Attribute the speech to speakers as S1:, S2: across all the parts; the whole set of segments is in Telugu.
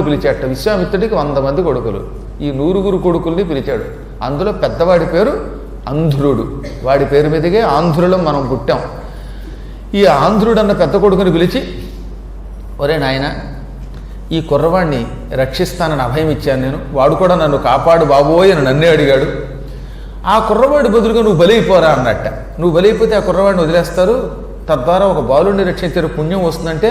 S1: పిలిచాట విశ్వామిత్రుడికి వంద మంది కొడుకులు. ఈ నూరుగురు కొడుకుల్ని పిలిచాడు. అందులో పెద్దవాడి పేరు అంధ్రుడు వాడి పేరు మీదకే ఆంధ్రులం మనం పుట్టాం. ఈ ఆంధ్రుడు అన్న పెద్ద కొడుకుని పిలిచి ఒరే నాయన ఈ కుర్రవాణ్ణి రక్షిస్తానని అభయం ఇచ్చాను నేను. వాడు కూడా నన్ను కాపాడు బాబోయ్ అని నన్నే అడిగాడు. ఆ కుర్రవాడి బదులుగా నువ్వు బలైపోరా అన్నట్ట. నువ్వు బలైపోతే ఆ కుర్రవాడిని వదిలేస్తారు. తద్వారా ఒక బాలుడిని రక్షించే పుణ్యం వస్తుందంటే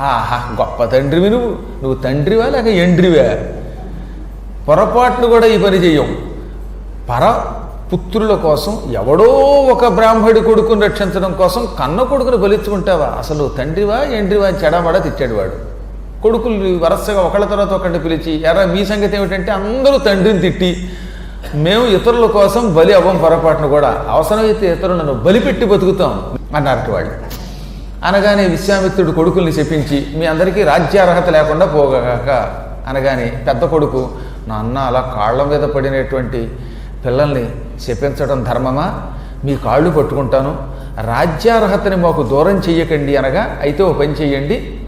S1: ఆహా గొప్ప తండ్రివి నువ్వు. నువ్వు తండ్రివా లేక ఎండ్రివా? పొరపాట్లు కూడా ఈ పని చెయ్యం పర పుత్రుల కోసం ఎవడో ఒక బ్రాహ్మడి కొడుకుని రక్షించడం కోసం కన్న కొడుకుని బలిచ్చుకుంటావా? అసలు తండ్రివా ఎండ్రివా అని చెడబడా తిట్టాడు వాడు. కొడుకులు వరుసగా ఒకళ్ళ తర్వాత ఒకటి పిలిచి ఎరా మీ సంగతి ఏమిటంటే అందరూ తండ్రిని తిట్టి మేము ఇతరుల కోసం బలి అవ్వం పొరపాటును కూడా. అవసరమైతే ఇతరులను బలిపెట్టి బతుకుతాం అన్నారట వాళ్ళు. అనగానే విశ్వామిత్రుడు కొడుకుల్ని చెప్పించి మీ అందరికీ రాజ్యార్హత లేకుండా పోగాక. అనగానే పెద్ద కొడుకు నాన్న అలా కాళ్ళ మీద పడినటువంటి పిల్లల్ని శపించడం ధర్మమా? మీ కాళ్ళు పట్టుకుంటాను. రాజ్యార్హతని మాకు దూరం చెయ్యకండి అనగా అయితే ఓ పని చెయ్యండి.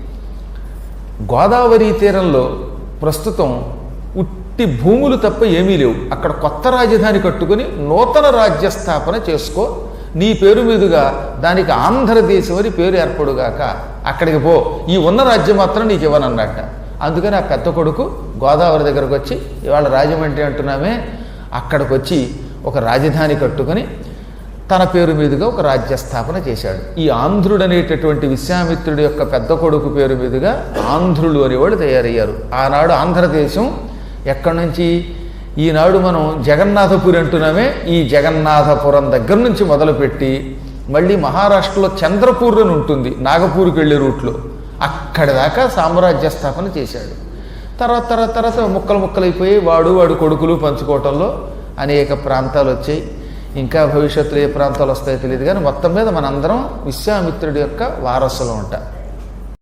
S1: గోదావరి తీరంలో ప్రస్తుతం ఉట్టి భూములు తప్ప ఏమీ లేవు. అక్కడ కొత్త రాజధాని కట్టుకుని నూతన రాజ్య స్థాపన చేసుకో. నీ పేరు మీదుగా దానికి ఆంధ్రదేశం అని పేరు ఏర్పడుగాక అక్కడికి పో. ఈ ఉన్న రాజ్యం మాత్రం నీకు ఇవ్వనన్నట్ట అందుకని ఆ పెద్ద కొడుకు గోదావరి దగ్గరకు వచ్చి ఇవాళ రాజమండ్రి అంటున్నామే అక్కడికి వచ్చి ఒక రాజధాని కట్టుకుని తన పేరు మీదుగా ఒక రాజ్య స్థాపన చేశాడు. ఈ ఆంధ్రుడు అనేటటువంటి విశ్వామిత్రుడి యొక్క పెద్ద కొడుకు పేరు మీదుగా ఆంధ్రులు అనేవాళ్ళు తయారయ్యారు. ఆనాడు ఆంధ్రదేశం ఎక్కడి నుంచి ఈనాడు మనం జగన్నాథపురి అంటున్నామే ఈ జగన్నాథపురం దగ్గర నుంచి మొదలుపెట్టి మళ్ళీ మహారాష్ట్రలో చంద్రపూర్ అని ఉంటుంది నాగపూర్కి వెళ్ళే రూట్లో. అక్కడి దాకా సామ్రాజ్య స్థాపన చేశాడు. తర్వాత తర్వాత తర్వాత ముక్కలు ముక్కలైపోయి వాడు వాడు కొడుకులు పంచుకోవటంలో అనేక ప్రాంతాలు వచ్చాయి. ఇంకా భవిష్యత్తులో ఏ ప్రాంతాలు వస్తాయో తెలియదు కానీ మొత్తం మీద మనందరం విశ్వామిత్రుడి యొక్క వారసులు ఉంటాం